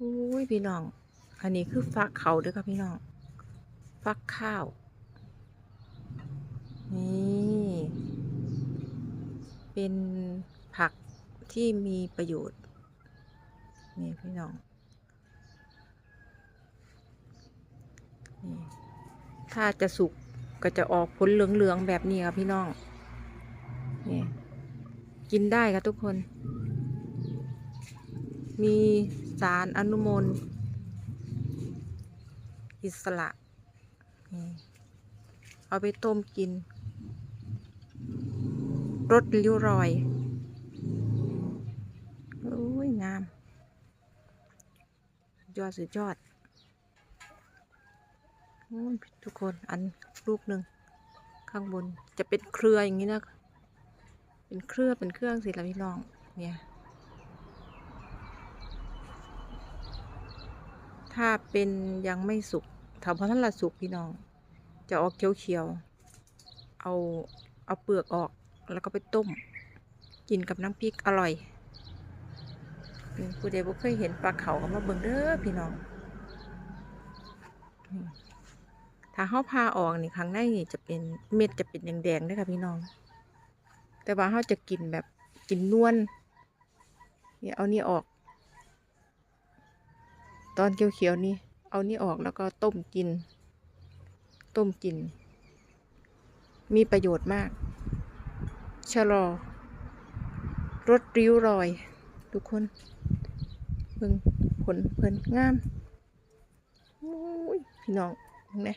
อุ้ยพี่น้อง อันนี้คือฟักเขาด้วยค่ะพี่น้อง ฟักข้าว นี่ เป็นผักที่มีประโยชน์ นี่พี่น้อง นี่ ถ้าจะสุกก็จะออกผลเหลือง ๆ แบบนี้ค่ะพี่น้อง นี่ กินได้ค่ะทุกคน มีสารอนุมูลอิสระ เอาไปต้มกินรสริ้วรอยโอ้ย งาม ยอดสุดยอดทุกคนอันลูกหนึ่งข้างบนจะเป็นเครืออย่างนี้นะ เป็นเครือเป็นเครื่องสิละพี่น้องเนี่ย ถ้าเป็นยังไม่สุกถ้าพอท่านละสุกพี่น้อง จะออกเขียวๆ เอาเอาเปลือกออกแล้วก็ไปต้ม กินกับน้ำพริกอร่อยผู้ใดบ่เคยเห็นปลาเขาก็มาเบิ่งเด้อพี่น้อง ถ้าเฮาพาออกนี่ข้างในนี่จะเป็นเม็ดจะเป็นแดงๆด้อค่ะพี่น้อง แต่ว่าเฮาจะกินแบบกินนวลนี่ยเอานี่ออก ตอนเขียวๆนี่ เอานี่ออกแล้วก็ต้มกิน ต้มกิน มีประโยชน์มาก ชะลอรถริ้วรอย ทุกคนเบิ่งผลเพิ่นงามโอ้ยพี่น้องเบิ่งนะ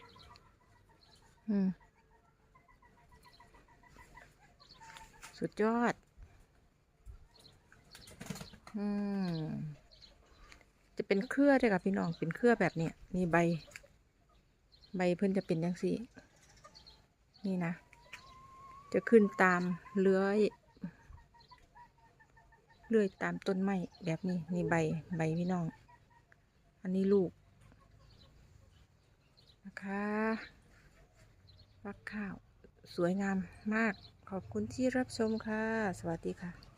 อืมสุดยอด อืม จะเป็นเครือด้วยค่ะพี่น้องเป็นเครือแบบเนี้ยมีใบ ใบเพิ่นจะเป็นยังสีนี่นะ จะขึ้นตามเลื้อยเลื้อยตามต้นไม้แบบนี้นี่ใบใบพี่น้อง อันนี้ลูกนะคะฟักข้าวสวยงามมากขอบคุณที่รับชมค่ะ สวัสดีค่ะ